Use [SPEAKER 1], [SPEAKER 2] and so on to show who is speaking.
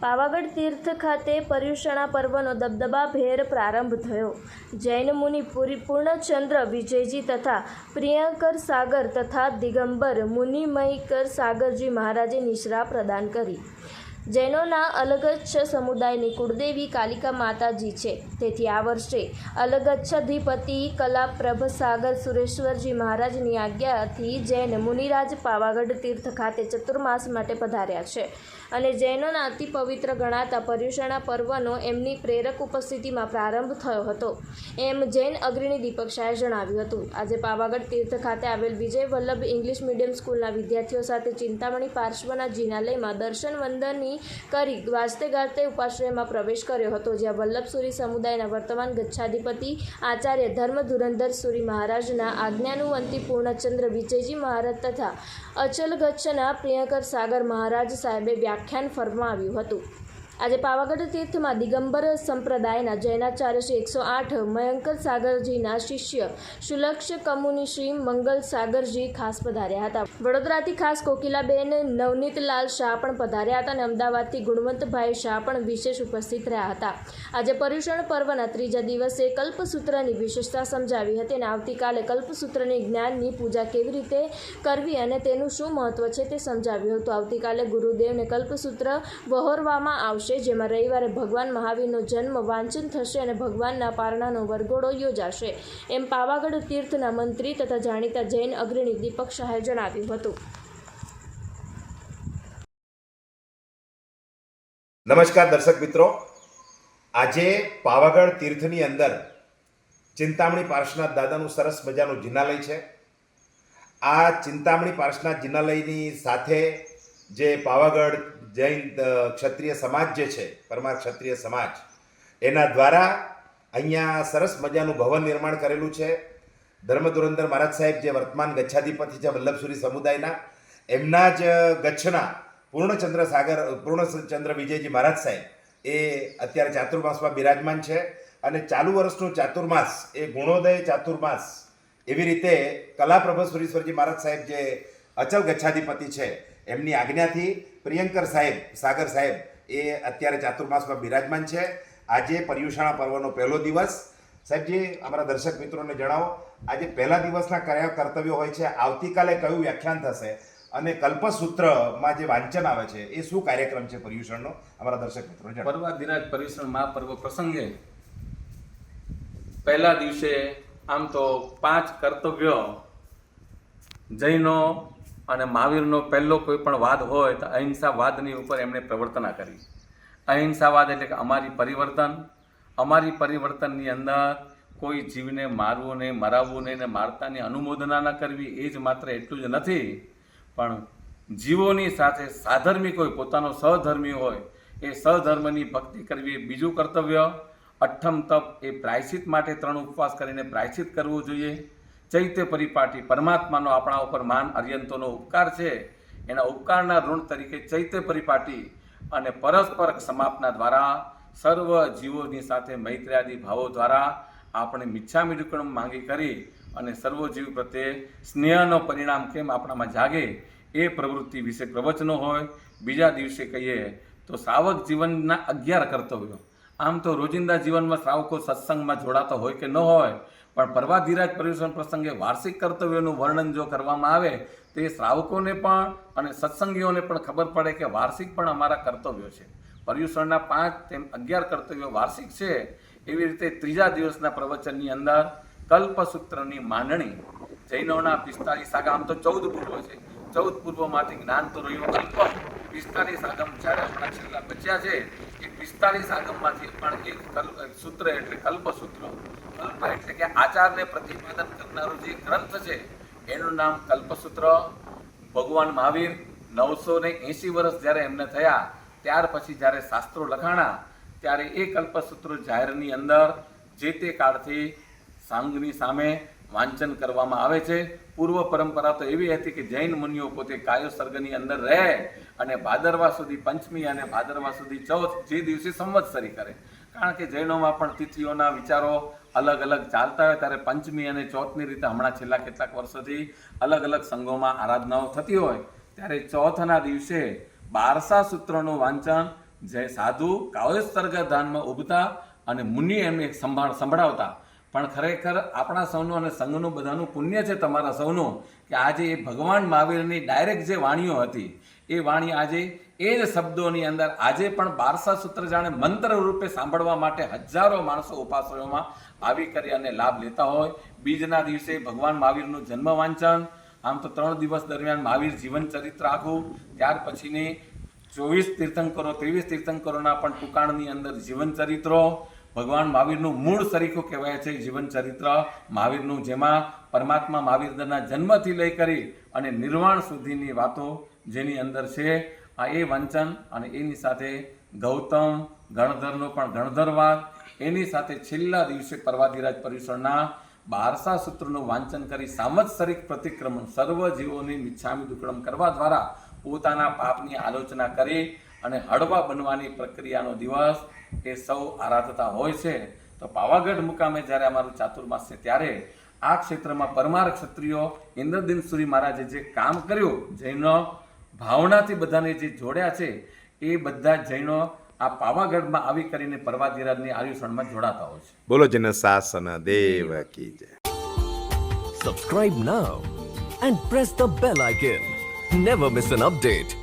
[SPEAKER 1] પાવાગઢ તીર્થ ખાતે પર્યુષણા પર્વનો દબદબા ભેર પ્રારંભ થયો. જૈન મુનિ પુરી પૂર્ણચંદ્ર, વિજયજી તથા પ્રિયંકર સાગર તથા દિગંબર મુનિમયકર સાગરજી મહારાજે નિશ્રા પ્રદાન કરી. જૈનોના અલગચ્છ સમુદાયની કુળદેવી કાલિકા માતાજી છે. તેથી આ વર્ષે અલગચ્છધિપતિ કલાપ્રભ સાગર સુરેશ્વરજી મહારાજની આજ્ઞાથી જૈન મુનિરાજ પાવાગઢ તીર્થ ખાતે ચતુર્માસ માટે પધાર્યા છે અને જૈનોના અતિ પવિત્ર ગણાતા પર્યુષણા પર્વનો એમની પ્રેરક ઉપસ્થિતિમાં પ્રારંભ થયો હતો. એમ જૈન અગ્રણી દીપક શાહે જણાવ્યું હતું. આજે પાવાગઢ તીર્થ ખાતે આવેલ વિજય વલ્લભ ઇંગ્લિશ મીડિયમ સ્કૂલના વિદ્યાર્થીઓ સાથે ચિંતામણી પાર્શ્વના જિનાલયમાં દર્શન વંદનની કરી. વાજતે ગાજતે ઉપાશ્રયમાં પ્રવેશ કર્યો હતો, જ્યાં વલ્લભસુરી સમુદાયના વર્તમાન ગચ્છાધિપતિ આચાર્ય ધર્મ ધુરંધર સુરી મહારાજના આજ્ઞાનુવંતી પૂર્ણચંદ્ર વિજયજી મહારાજ તથા અચલ ગચ્છના પ્રિયંકર સાગર મહારાજ સાહેબે વ્યાખ્યાન ફરમાવ્યું હતું. આજે પાવાગઢ તીર્થમાં દિગંબર સંપ્રદાયના જૈનાચાર્ય શ્રી એકસો આઠ, મયંકર સાગરજીના શિષ્ય સુલક્ષ કમુની શ્રી મંગલ સાગરજી ખાસ પધાર્યા હતા. વડોદરાથી ખાસ કોકિલાબેન નવનીતલાલ શાહ પણ પધાર્યા હતા અને અમદાવાદથી ગુણવંતભાઈ શાહ પણ વિશેષ ઉપસ્થિત રહ્યા હતા. આજે પર્યુષણ પર્વના ત્રીજા દિવસે કલ્પસૂત્રની વિશેષતા સમજાવી હતી અને આવતીકાલે કલ્પસૂત્રની જ્ઞાનની પૂજા કેવી રીતે કરવી અને તેનું શું મહત્વ છે તે સમજાવ્યું હતું. આવતીકાલે ગુરુદેવને કલ્પસૂત્ર વહોરવામાં આવશે. જેમાં રવિવારે ભગવાન મહાવીરનો જન્મ વાંચન થશે અને ભગવાનના પારણાનો વરઘોડો યોજાશે. એમ પાવાગઢ તીર્થના મંત્રી તથા જાણીતા જૈન અગ્રણી દીપક શાહે જણાવ્યું હતું.
[SPEAKER 2] નમસ્કાર દર્શક મિત્રો. આજે પાવાગઢ તીર્થની અંદર ચિંતામણી પાર્શ્વનાથ દાદાનું સરસ મજાનું જિનાલય છે. આ ચિંતામણી પાર્શ્વનાથ જિનાલયની સાથે જે પાવાગઢ જૈન ક્ષત્રિય સમાજ જે છે, પરમાર ક્ષત્રિય સમાજ, એના દ્વારા અહીંયા સરસ મજાનું ભવન નિર્માણ કરેલું છે. ધર્મધુરંધર મહારાજ સાહેબ જે વર્તમાન ગચ્છાધિપતિ છે, વલ્લભસુરી સમુદાયના, એમના જ ગચ્છના પૂર્ણચંદ્ર સાગર, પૂર્ણચંદ્ર વિજયજી મહારાજ સાહેબ, એ અત્યારે ચાતુર્માસમાં બિરાજમાન છે અને ચાલુ વર્ષનું ચાતુર્માસ, એ ગુણોદય ચાતુર્માસ એવી રીતે કલાપ્રભ સુરેશ્વરજી મહારાજ સાહેબ જે અચલ ગચ્છાધિપતિ છે એમની આજ્ઞાથી પ્રિયંકર સાહેબ, સાગર સાહેબ, એ અત્યારે ચાતુર્માસમાં બિરાજમાન છે. આજે પર્યુષણા પર્વનો પહેલો દિવસ. સાહેબજી, અમારા દર્શક મિત્રોને જણાવો, આજે પહેલા દિવસના કયા કર્તવ્યો હોય છે, આવતીકાલે કયું વ્યાખ્યાન થશે અને કલ્પસૂત્રમાં જે વાંચન આવે છે, એ શું કાર્યક્રમ છે પર્યુષણનો? અમારા દર્શક મિત્રો
[SPEAKER 3] પર્વાધિરાજ પર્યુષણ મહાપર્વ પ્રસંગે પહેલા દિવસે આમ તો પાંચ કર્તવ્યો જૈનો અને મહાવીરનો પહેલો કોઈ પણ વાદ હોય તો અહિંસાવાદની ઉપર એમણે પ્રવર્તના કરી. અહિંસાવાદ એટલે કે અમારી પરિવર્તન. અમારી પરિવર્તનની અંદર કોઈ જીવને મારવું નહીં, મરાવવું નહીં ને મારતાની અનુમોદના ન કરવી, એ જ માત્ર એટલું જ નથી. પણ જીવોની સાથે સાધર્મી કોઈ, પોતાનો સહધર્મી હોય, એ સહધર્મની ભક્તિ કરવી એ બીજું કર્તવ્ય. અઠ્ઠમ તપ એ પ્રાયશ્ચિત માટે ત્રણ ઉપવાસ કરીને પ્રાયશ્ચિત કરવું જોઈએ. ચૈત્ય પરિપાટી પરમાત્માનો આપણા ઉપર માન અર્યંતોનો ઉપકાર છે. એના ઉપકારના ઋણ તરીકે ચૈત્ય પરિપાટી અને પરસ્પર સમાપના દ્વારા સર્વ જીવોની સાથે મૈત્ર્યાદી ભાવો દ્વારા આપણે મિચ્છા દુક્કડમ માંગી કરી અને સર્વજીવ પ્રત્યે સ્નેહનો પરિણામ કેમ આપણામાં જાગે એ પ્રવૃત્તિ વિશે પ્રવચનો હોય, બીજા દિવસે કહીએ તો શ્રાવક જીવનના અગિયાર કર્તવ્યો. આમ તો રોજિંદા જીવનમાં શ્રાવકો સત્સંગમાં જોડાતા હોય કે ન હોય પણ પર્વાધિરાજ પર્યુષણ પ્રસંગે વાર્ષિક કર્તવ્યોનું વર્ણન જો કરવામાં આવે, તો એ શ્રાવકોને પણ અને સત્સંગીઓને પણ ખબર પડે કે વાર્ષિક પણ અમારા કર્તવ્યો છે. પર્યુષણના પાંચ તેમ અગિયાર કર્તવ્યો વાર્ષિક છે. એવી રીતે ત્રીજા દિવસના પ્રવચનની અંદર કલ્પસૂત્રની માંડણી, જૈનોના પિસ્તાલીસ આગા આમ તો ચૌદ પૂર્વ છે. ચૌદ પૂર્વમાંથી જ્ઞાન તો રહ્યું અલ્પ. પિસ્તાલીસ આગમ છેલ્લા બચ્યા છે, એ પિસ્તાલીસ આગમમાંથી પણ એક સૂત્ર એટલે કલ્પસૂત્ર, કલ્પ એટલે કે આચારને પ્રતિપાદન કરનારો જે ગ્રંથ છે, એનું નામ કલ્પસૂત્ર. ભગવાન મહાવીર નવસો ને એંસી વર્ષ જ્યારે એમને થયા, ત્યાર પછી જ્યારે શાસ્ત્રો લખાણા, ત્યારે એ કલ્પસૂત્રો જાહેરની અંદર જે તે કાળથી સાંગની સામે વાંચન કરવામાં આવે છે. પૂર્વ પરંપરા તો એવી હતી કે જૈન મુનિઓ પોતે કાયો સર્ગની અંદર રહે અને ભાદરવા સુધી પંચમી અને ભાદરવા સુધી ચૌથ જે દિવસે સંવત્સરી કરે. કારણ કે જૈનોમાં પણ તિથિઓના વિચારો અલગ અલગ ચાલતા હોય ત્યારે પંચમી અને ચોથની રીતે હમણાં છેલ્લા કેટલાક વર્ષોથી અલગ અલગ સંઘોમાં આરાધનાઓ થતી હોય. ત્યારે ચોથના દિવસે બારસા સૂત્રોનું વાંચન જે સાધુ કાવ્યસ્તર્ગ ધાનમાં ઉભતા અને મુનિ એમને સંભાળ સંભળાવતા પણ ખરેખર આપણા સૌનું અને સંઘનું બધાનું પુણ્ય છે તમારા સૌનું કે આજે એ ભગવાન મહાવીરની ડાયરેક્ટ જે વાણીઓ હતી, એ વાણી આજે એ જ શબ્દોની અંદર આજે પણ બારસા સૂત્ર જાણે મંત્ર રૂપે સાંભળવા માટે હજારો માણસો ઉપાસયોમાં આવી કરી અને લાભ લેતા હોય. બીજના દિવસે ભગવાન મહાવીરનું જન્મ વાંચન આમ તો ત્રણ દિવસ દરમિયાન મહાવીર જીવન ચરિત્ર આખું. ત્યાર પછીની ચોવીસ તીર્થંકરો, ત્રેવીસ તીર્થંકરોના પણ ટુકાણની અંદર જીવન ચરિત્રો. ભગવાન મહાવીરનું મૂળ સરીખું કહેવાય છે, જીવન ચરિત્ર મહાવીરનું, જેમાં પરમાત્મા મહાવીરના જન્મથી લઈ કરી અને નિર્વાણ સુધીની વાતો જેની અંદર છે, આ એ વાંચન અને એની સાથે ગૌતમ, ગણધરનો પણ ગણધરવાદ, એની સાથે છેલ્લા દિવસે પર્વાધિરાજ પરિસરના બારસા સૂત્રનું વાંચન કરી સામત્સરિક પ્રતિક્રમણ સર્વ જીવોની મિચ્છામી દુકડમ કરવા દ્વારા પોતાના પાપની આલોચના કરી અને હળવા બનવાની પ્રક્રિયાનો દિવસ એ સૌ આરાધતા હોય છે તો પાવાગઢ મુકામે જ્યારે અમારું ચાતુર્માસ છે ત્યારે આ ક્ષેત્રમાં પરમાર ક્ષત્રિયો ઇન્દ્રદિન સુરી મહારાજે જે કામ કર્યું જૈનો ભાવનાથી બધાને જે જોડ્યા છે એ બધા જ જૈનો આ પાવાગઢમાં આવી કરીને પર્વાધિરાજની આયુષણમાં જોડાતા હોય છે.
[SPEAKER 2] બોલો જન શાસન દેવ કી જય.
[SPEAKER 4] Subscribe now and press the bell icon never miss an update.